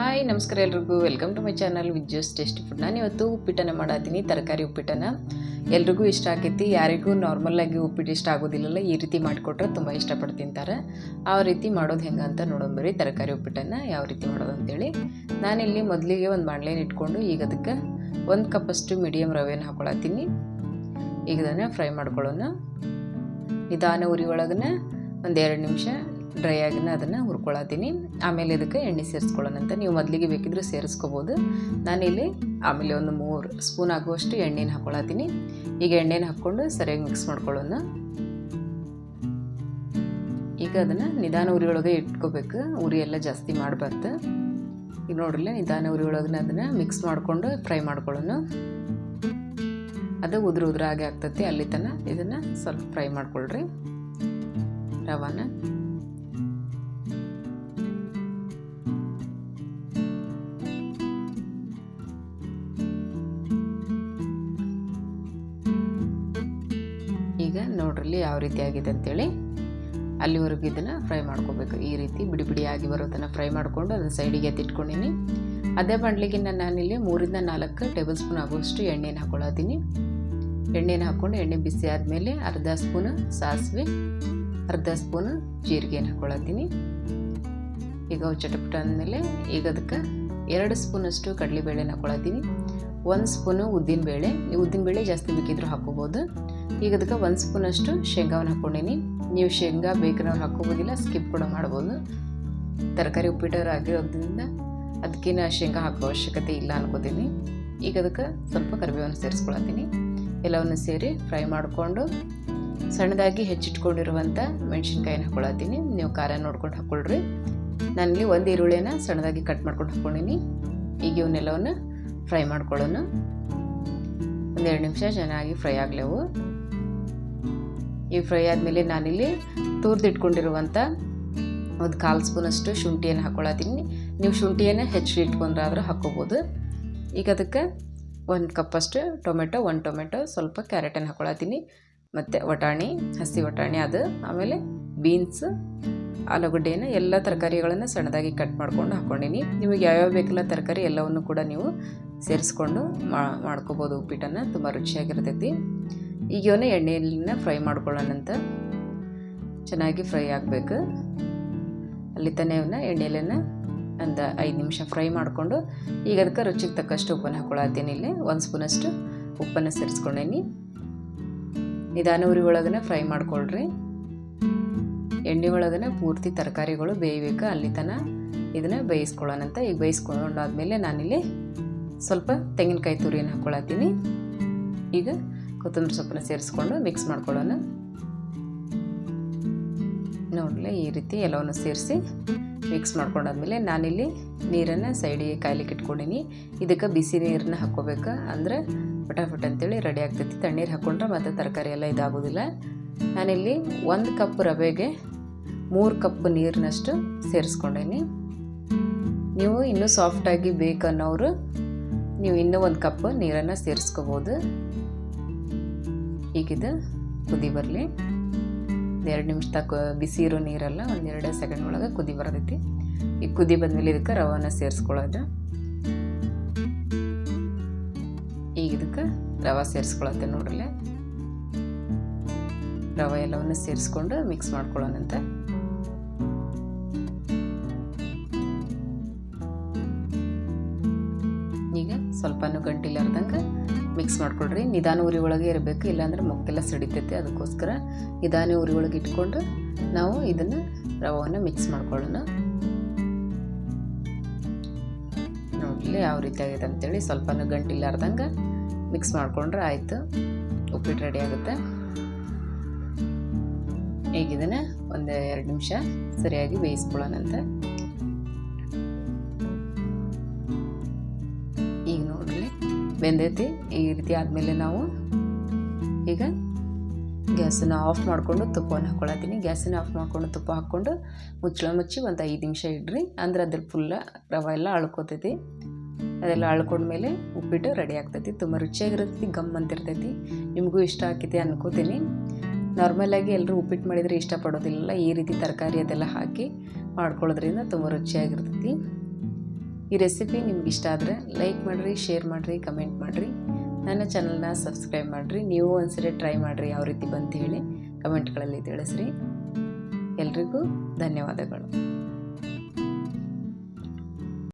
Hi ನಮಸ್ಕಾರ ಎಲ್ರಿಗೂ. Welcome to my channel with taste food ನಾನು ಇವತ್ತು ಉಪ್ಪಿಟ್ಟನ್ನು ಮಾಡತ್ತೀನಿ ತರಕಾರಿ ಉಪ್ಪಿಟ್ಟನ್ನು. ಎಲ್ರಿಗೂ ಇಷ್ಟ ಆಕೈತಿ. ಯಾರಿಗೂ ನಾರ್ಮಲಾಗಿ ಉಪ್ಪಿಟ್ಟು ಇಷ್ಟ ಆಗೋದಿಲ್ಲಲ್ಲ, ಈ ರೀತಿ ಮಾಡಿಕೊಟ್ರೆ ತುಂಬ ಇಷ್ಟಪಟ್ಟು ತಿಂತಾರೆ. ಆ ರೀತಿ ಮಾಡೋದು ಹೆಂಗೆ ಅಂತ ನೋಡೋಣ ಬರೀ ತರಕಾರಿ ಉಪ್ಪಿಟ್ಟನ್ನು ಯಾವ ರೀತಿ ಮಾಡೋದು ಅಂತೇಳಿ. ನಾನಿಲ್ಲಿ ಮೊದಲಿಗೆ ಒಂದು ಬಾಣಲೆನ ಇಟ್ಕೊಂಡು, ಈಗ ಅದಕ್ಕೆ ಒಂದು ಕಪ್ಪಷ್ಟು ಮೀಡಿಯಮ್ ರವೆನ ಹಾಕೊಳತ್ತೀನಿ. ಈಗ ಅದನ್ನು ಫ್ರೈ ಮಾಡ್ಕೊಳ್ಳೋಣ. ನಿಧಾನ ಉರಿ ಒಳಗನೆ ಒಂದು ಎರಡು ನಿಮಿಷ ಡ್ರೈ ಆಗಿನ ಅದನ್ನು ಹುರ್ಕೊಳತ್ತೀನಿ. ಆಮೇಲೆ ಇದಕ್ಕೆ ಎಣ್ಣೆ ಸೇರಿಸ್ಕೊಳ್ಳೋಣಂತ ನೀವು ಮೊದಲಿಗೆ ಬೇಕಿದ್ರೆ ಸೇರಿಸ್ಕೋಬೋದು. ನಾನಿಲ್ಲಿ ಆಮೇಲೆ ಒಂದು ಮೂರು ಸ್ಪೂನ್ ಆಗುವಷ್ಟು ಎಣ್ಣೆನ ಹಾಕ್ಕೊಳತ್ತೀನಿ ಈಗ ಎಣ್ಣೆನ ಹಾಕ್ಕೊಂಡು ಸರಿಯಾಗಿ ಮಿಕ್ಸ್ ಮಾಡ್ಕೊಳ್ಳೋಣ. ಈಗ ಅದನ್ನು ನಿಧಾನ ಉರಿಯೊಳಗೆ ಇಟ್ಕೋಬೇಕು. ಉರಿ ಎಲ್ಲ ಜಾಸ್ತಿ ಮಾಡಬಾರ್ದು. ಈಗ ನೋಡ್ರಲ್ಲ, ನಿಧಾನ ಉರಿ ಒಳಗೆ ಅದನ್ನು ಮಿಕ್ಸ್ ಮಾಡಿಕೊಂಡು ಫ್ರೈ ಮಾಡ್ಕೊಳ್ಳೋಣ. ಅದು ಉದುರು ಉದುರಾಗೆ ಆಗಿ ಆಗ್ತೈತಿ. ಅಲ್ಲಿ ತನಕ ಇದನ್ನು ಸ್ವಲ್ಪ ಫ್ರೈ ಮಾಡ್ಕೊಳ್ರಿ. ರವಾನ. ನೋಡ್ರಲ್ಲಿ ಯಾವ ರೀತಿ ಆಗಿದೆ ಅಂತೇಳಿ ಅಲ್ಲಿವರೆಗೂ ಇದನ್ನು ಫ್ರೈ ಮಾಡ್ಕೋಬೇಕು. ಈ ರೀತಿ ಬಿಡಿ ಬಿಡಿಯಾಗಿ ಬರೋ ತನಕ ಫ್ರೈ ಮಾಡಿಕೊಂಡು ಅದನ್ನು ಸೈಡಿಗೆ ಎತ್ತಿಟ್ಕೊಂಡಿನಿ. ಅದೇ ಬಾಣಲಿಗೆ ನಾನಿಲ್ಲಿ ಮೂರಿಂದ ನಾಲ್ಕು ಟೇಬಲ್ ಸ್ಪೂನ್ ಆಗುವಷ್ಟು ಎಣ್ಣೆನ ಹಾಕೊಳತ್ತೀನಿ ಎಣ್ಣೆನ ಹಾಕ್ಕೊಂಡು ಎಣ್ಣೆ ಬಿಸಿ ಆದಮೇಲೆ ಅರ್ಧ ಸ್ಪೂನ್ ಸಾಸಿವೆ, ಅರ್ಧ ಸ್ಪೂನ್ ಜೀರಿಗೆನ ಹಾಕೊಳತ್ತೀನಿ ಈಗ ಚಟಪಟ ಅಂದಮೇಲೆ ಈಗ ಅದಕ್ಕೆ ಎರಡು ಸ್ಪೂನಷ್ಟು ಕಡಲೆಬೇಳೆನ ಹಾಕೊಳತ್ತೀನಿ ಒಂದು ಸ್ಪೂನು ಉದ್ದಿನಬೇಳೆ. ನೀವು ಉದ್ದಿನಬೇಳೆ ಜಾಸ್ತಿ ಬೇಕಿದ್ರೂ ಹಾಕೋಬೋದು. ಈಗ ಅದಕ್ಕೆ ಒಂದು ಸ್ಪೂನಷ್ಟು ಶೇಂಗಾವನ್ನು ಹಾಕ್ಕೊಂಡೀನಿ. ನೀವು ಶೇಂಗಾ ಬೇಕನ್ನೋರು ಹಾಕೋಬೋದಿಲ್ಲ ಸ್ಕಿಪ್ ಕೂಡ ಮಾಡ್ಬೋದು. ತರಕಾರಿ ಉಪ್ಪಿಟ್ಟವ್ರು ಆಗಿರೋದ್ರಿಂದ ಅದಕ್ಕೇನು ಶೇಂಗಾ ಹಾಕೋ ಅವಶ್ಯಕತೆ ಇಲ್ಲ ಅನ್ಕೋತೀನಿ. ಈಗ ಅದಕ್ಕೆ ಸ್ವಲ್ಪ ಕರಿಬೇವನ್ನು ಸೇರಿಸ್ಕೊಳತ್ತೀನಿ. ಎಲ್ಲವನ್ನು ಸೇರಿ ಫ್ರೈ ಮಾಡಿಕೊಂಡು ಸಣ್ಣದಾಗಿ ಹೆಚ್ಚಿಟ್ಕೊಂಡಿರುವಂಥ ಮೆಣಸಿನ್ಕಾಯಿನ ಹಾಕ್ಕೊಳತ್ತೀನಿ. ನೀವು ಖಾರ ನೋಡ್ಕೊಂಡು ಹಾಕ್ಕೊಳ್ರಿ. ನನಗೆ ಒಂದು ಈರುಳ್ಳಿನ ಸಣ್ಣದಾಗಿ ಕಟ್ ಮಾಡ್ಕೊಂಡು ಹಾಕ್ಕೊಂಡಿನಿ. ಈಗ ಇವನ್ನೆಲ್ಲವನ್ನು ಫ್ರೈ ಮಾಡ್ಕೊಳ್ಳೋಣ. ಒಂದೆರಡು ನಿಮಿಷ ಚೆನ್ನಾಗಿ ಫ್ರೈ ಆಗಲೇವು. ಈ ಫ್ರೈ ಆದಮೇಲೆ ನಾನಿಲ್ಲಿ ತುರಿದಿಟ್ಕೊಂಡಿರುವಂಥ ಒಂದು ಕಾಲು ಸ್ಪೂನಷ್ಟು ಶುಂಠಿಯನ್ನು ಹಾಕ್ಕೊಳತ್ತೀನಿ. ನೀವು ಶುಂಠಿಯನ್ನು ಹೆಚ್ಚು ಇಟ್ಕೊಂಡ್ರಾದರೂ ಹಾಕ್ಕೋಬೋದು. ಈಗ ಅದಕ್ಕೆ ಒಂದು ಕಪ್ಪಷ್ಟು ಟೊಮೆಟೊ, ಒಂದು ಟೊಮೆಟೊ ಸ್ವಲ್ಪ ಕ್ಯಾರೆಟನ್ನು ಹಾಕ್ಕೊಳತ್ತೀನಿ. ಮತ್ತು ವಟಾಣಿ, ಹಸಿ ವಟಾಣಿ ಅದು, ಆಮೇಲೆ ಬೀನ್ಸ್ ಆಲೂಗಡ್ಡೆಯನ್ನು ಎಲ್ಲ ತರಕಾರಿಗಳನ್ನು ಸಣ್ಣದಾಗಿ ಕಟ್ ಮಾಡ್ಕೊಂಡು ಹಾಕ್ಕೊಂಡಿನಿ. ನಿಮಗೆ ಯಾವ್ಯಾವ ಬೇಕಲ್ಲ ತರಕಾರಿ ಎಲ್ಲವನ್ನು ಕೂಡ ನೀವು ಸೇರಿಸ್ಕೊಂಡು ಮಾಡ್ಕೋಬೋದು ಉಪ್ಪಿಟ್ಟನ್ನು, ತುಂಬ ರುಚಿಯಾಗಿರ್ತೈತಿ. ಈಗ ಇವನ್ನ ಎಣ್ಣೆಯಲ್ಲಿನ ಫ್ರೈ ಮಾಡ್ಕೊಳ್ಳೋಣಂತ ಚೆನ್ನಾಗಿ ಫ್ರೈ ಆಗಬೇಕು. ಅಲ್ಲಿ ತಾನೇ ಅವನ್ನ ಒಂದು ಐದು ನಿಮಿಷ ಫ್ರೈ ಮಾಡಿಕೊಂಡು, ಈಗ ಅದಕ್ಕೆ ರುಚಿಗೆ ತಕ್ಕಷ್ಟು ಉಪ್ಪನ್ನು ಹಾಕ್ಕೊಳತ್ತೀನಿ ಇಲ್ಲಿ. ಒಂದು ಸ್ಪೂನಷ್ಟು ಉಪ್ಪನ್ನು ಸೇರಿಸ್ಕೊಂಡೇನಿ. ನಿಧಾನ ಉರಿ ಒಳಗನೆ ಫ್ರೈ ಮಾಡ್ಕೊಳ್ರಿ. ಎಣ್ಣೆ ಒಳಗನೆ ಪೂರ್ತಿ ತರಕಾರಿಗಳು ಬೇಯಬೇಕು. ಅಲ್ಲಿ ತನಕ ಇದನ್ನು ಬೇಯಿಸ್ಕೊಳ್ಳೋಣಂತ ಈಗ ಬೇಯಿಸ್ಕೊಂಡಾದ್ಮೇಲೆ ನಾನಿಲ್ಲಿ ಸ್ವಲ್ಪ ತೆಂಗಿನಕಾಯಿ ತುರಿಯನ್ನು ಹಾಕ್ಕೊಳತ್ತೀನಿ ಈಗ ಕೊತ್ತಂಬರಿ ಸೊಪ್ಪನ್ನ ಸೇರಿಸ್ಕೊಂಡು ಮಿಕ್ಸ್ ಮಾಡ್ಕೊಳ್ಳೋಣ. ನೋಡಲಿ, ಈ ರೀತಿ ಎಲ್ಲವನ್ನು ಸೇರಿಸಿ ಮಿಕ್ಸ್ ಮಾಡ್ಕೊಂಡಾದ್ಮೇಲೆ ನಾನಿಲ್ಲಿ ನೀರನ್ನು ಸೈಡಿಗೆ ಕಾಯ್ಲಿಕ್ಕೆ ಇಟ್ಕೊಂಡೀನಿ. ಇದಕ್ಕೆ ಬಿಸಿ ನೀರನ್ನ ಹಾಕ್ಕೋಬೇಕು. ಅಂದರೆ ಫಟಾಫಟ್ ಅಂತೇಳಿ ರೆಡಿ ಆಗ್ತೈತಿ. ತಣ್ಣೀರು ಹಾಕ್ಕೊಂಡ್ರೆ ಮತ್ತು ತರಕಾರಿ ಎಲ್ಲ ಇದಾಗೋದಿಲ್ಲ. ನಾನಿಲ್ಲಿ ಒಂದು ಕಪ್ ರವೆಗೆ ಮೂರು ಕಪ್ ನೀರಿನಷ್ಟು ಸೇರಿಸ್ಕೊಂಡೇನಿ. ನೀವು ಇನ್ನೂ ಸಾಫ್ಟಾಗಿ ಬೇಕನ್ನೋರು ನೀವು ಇನ್ನೂ ಒಂದು ಕಪ್ ನೀರನ್ನು ಸೇರಿಸ್ಕೋಬೋದು. ಈಗಿದು ಕುದಿ ಬರಲಿ. ಎರಡು ನಿಮಿಷ ತಕ್ಕ ಬಿಸಿ ಇರೋ ನೀರೆಲ್ಲ ಎರಡೇ ಸೆಕೆಂಡ್ ಒಳಗೆ ಕುದಿ ಬರ್ತೈತಿ. ಈಗ ಕುದಿ ಬಂದಮೇಲೆ ಇದಕ್ಕೆ ರವಾನ ಸೇರಿಸ್ಕೊಳ್ಳೋದು. ಈಗ ಇದಕ್ಕೆ ರವೆ ಸೇರಿಸ್ಕೊಳತ್ತೆ ನೋಡ್ರಿ ರವೆ ಎಲ್ಲವನ್ನು ಸೇರಿಸ್ಕೊಂಡು ಮಿಕ್ಸ್ ಮಾಡ್ಕೊಳ್ಳೋಣಂತೆ ಈಗ ಸ್ವಲ್ಪನೂ ಗಂಟಿಲಾರ್ದಂಗೆ ಮಿಕ್ಸ್ ಮಾಡ್ಕೊಳ್ರಿ. ನಿಧಾನ ಉರಿ ಒಳಗೆ ಇರಬೇಕು, ಇಲ್ಲಾಂದ್ರೆ ಮೊಕ್ಕೆಲ್ಲ ಸಿಡಿತೈತೆ. ಅದಕ್ಕೋಸ್ಕರ ನಿಧಾನ ಉರಿ ಒಳಗೆ ಇಟ್ಕೊಂಡು ನಾವು ಇದನ್ನು ರವವನ್ನು ಮಿಕ್ಸ್ ಮಾಡ್ಕೊಳ್ಳೋಣ. ನೋಡಲಿ ಯಾವ ರೀತಿ ಆಗಿದೆ ಅಂತೇಳಿ. ಸ್ವಲ್ಪನೂ ಗಂಟಿಲಾರ್ದಂಗೆ ಮಿಕ್ಸ್ ಮಾಡ್ಕೊಂಡ್ರೆ ಆಯಿತು. ಉಪ್ಪಿಟ್ಟು ರೆಡಿ ಆಗುತ್ತೆ. ಈಗ ಇದನ್ನು ಒಂದು ಎರಡು ನಿಮಿಷ ಸರಿಯಾಗಿ ಬೇಯಿಸ್ಕೊಳ್ಳೋಣಂತ. ಬೆಂದೈತಿ. ಈ ರೀತಿ ಆದಮೇಲೆ ನಾವು ಈಗ ಗ್ಯಾಸನ್ನು ಆಫ್ ಮಾಡಿಕೊಂಡು ತುಪ್ಪವನ್ನು ಹಾಕ್ಕೊಳತ್ತೀನಿ ಗ್ಯಾಸನ್ನು ಆಫ್ ಮಾಡಿಕೊಂಡು ತುಪ್ಪ ಹಾಕ್ಕೊಂಡು ಮುಚ್ಚಳ ಮುಚ್ಚಿ ಒಂದು ಐದು ನಿಮಿಷ ಇಡ್ರಿ. ಅಂದ್ರೆ ಅದ್ರ ಫುಲ್ಲ ರವೆ ಎಲ್ಲ ಅಳ್ಕೊತೈತಿ. ಅದೆಲ್ಲ ಅಳ್ಕೊಂಡ್ಮೇಲೆ ಉಪ್ಪಿಟ್ಟು ರೆಡಿ ಆಗ್ತೈತಿ. ತುಂಬ ರುಚಿಯಾಗಿರ್ತೈತಿ ಗಮ್ ಅಂತಿರ್ತೈತಿ. ನಿಮಗೂ ಇಷ್ಟ ಆಕೈತಿ ಅನ್ಕೋತೀನಿ. ನಾರ್ಮಲಾಗಿ ಎಲ್ಲರೂ ಉಪ್ಪಿಟ್ಟು ಮಾಡಿದರೆ ಇಷ್ಟಪಡೋದಿಲ್ಲ. ಈ ರೀತಿ ತರಕಾರಿ ಅದೆಲ್ಲ ಹಾಕಿ ಮಾಡ್ಕೊಳ್ಳೋದ್ರಿಂದ ತುಂಬ ರುಚಿಯಾಗಿರ್ತೈತಿ. ಈ ರೆಸಿಪಿ ನಿಮ್ಗೆ ಇಷ್ಟ ಆದರೆ ಲೈಕ್ ಮಾಡಿರಿ ಶೇರ್ ಮಾಡಿರಿ ಕಮೆಂಟ್ ಮಾಡಿರಿ. ನನ್ನ ಚಾನಲ್ನ ಸಬ್ಸ್ಕ್ರೈಬ್ ಮಾಡಿರಿ. ನೀವು ಒಂದ್ಸರಿ ಟ್ರೈ ಮಾಡಿರಿ ಯಾವ ರೀತಿ ಬಂತು ಹೇಳಿ ಕಮೆಂಟ್ಗಳಲ್ಲಿ ತಿಳಿಸ್ರಿ. ಎಲ್ರಿಗೂ ಧನ್ಯವಾದಗಳು.